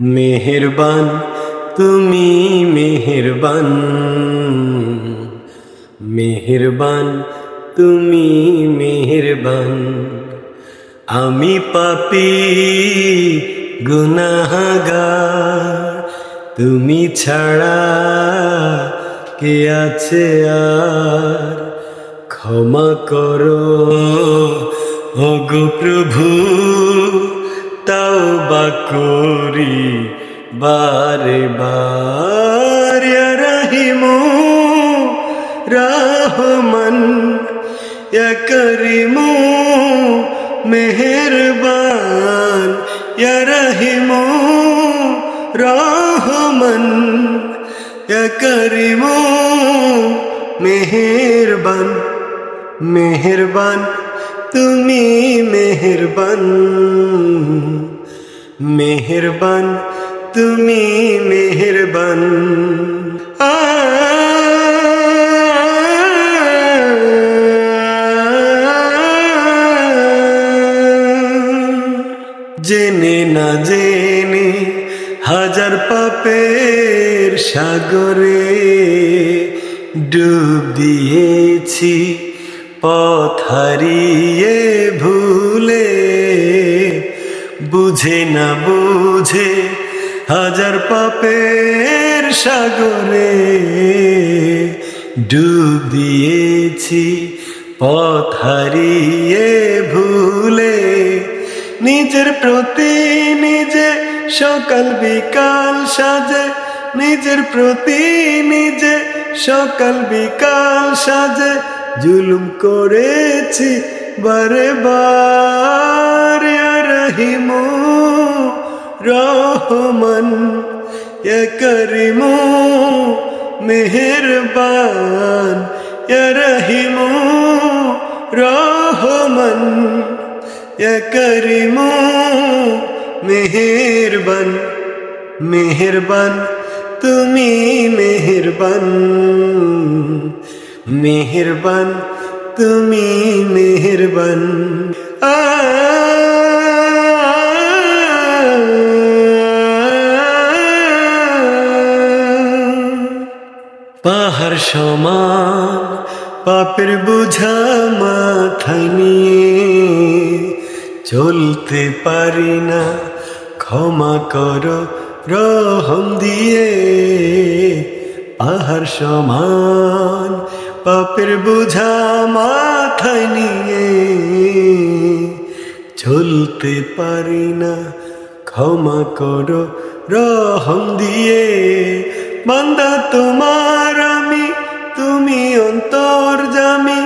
মেহেরবান তুমি মেহেরবান। মেহেরবান তুমি মেহেরবান। আমি পাপি গুনাহগার। তুমি ছাড়া কে আছে আর? ক্ষমা করো। ও গো প্রভু তাও বা করি বারে বার। রহিমু, রহমান করিমু মেহেরবান। রহিমু রহমান করিমু মেহেরবান মেহেরবান তুমি মেহেরবান মেহেরবান তুমি মেহেরবান। আ জেনে না জেনে হাজার পাপের সাগরে ডুব দিয়েছি, পথ হারিয়ে ভুলে। বুঝে না বুঝে হাজার পাপের সাগরে ডুব দিয়েছি, পথ হারিয়ে ভুলে। নিজের প্রতি নিজে সকাল বিকাল সাজে, নিজের প্রতি নিজে সকাল বিকাল সাজে। জুলুম করেছি বারে বার রহিমু রহমান করিমু মেহেরবান রহিমু রহমান করিমু মেহেরবান মেহেরবান, তুমি মেহেরবান। মেহেরবান, তুমি মেহেরবান। পাহাড় সমান, পাপের বোঝা মাথায় নিয়ে চলতে পারি না। ক্ষমা করো, রহম দিয়ে পাহাড় সমান, পাপের বোঝা মাথায় নিয়ে চলতে পারি না। ক্ষমা করো, রহম দিয়ে বান্দা তোমার আমি, তুমি অন্তর জামি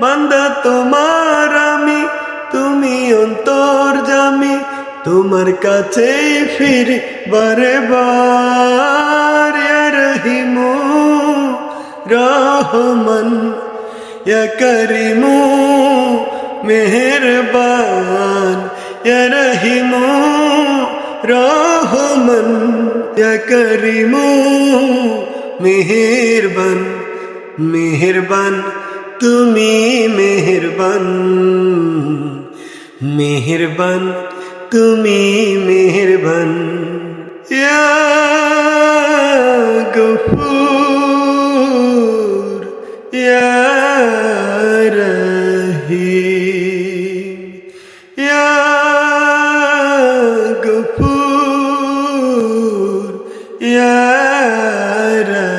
বান্দা তোমার আমি, তুমি অন্তর তোমার কাছে ফিরি বারে বার রহিমু, রহমান করিমু, মেহেরবান রহিমু, রহমান করিমু, মেহেরবান মেহেরবান, তুমি মেহেরবান মেহেরবান তুমি মেহরবান। গফুর রহি গফুর রহি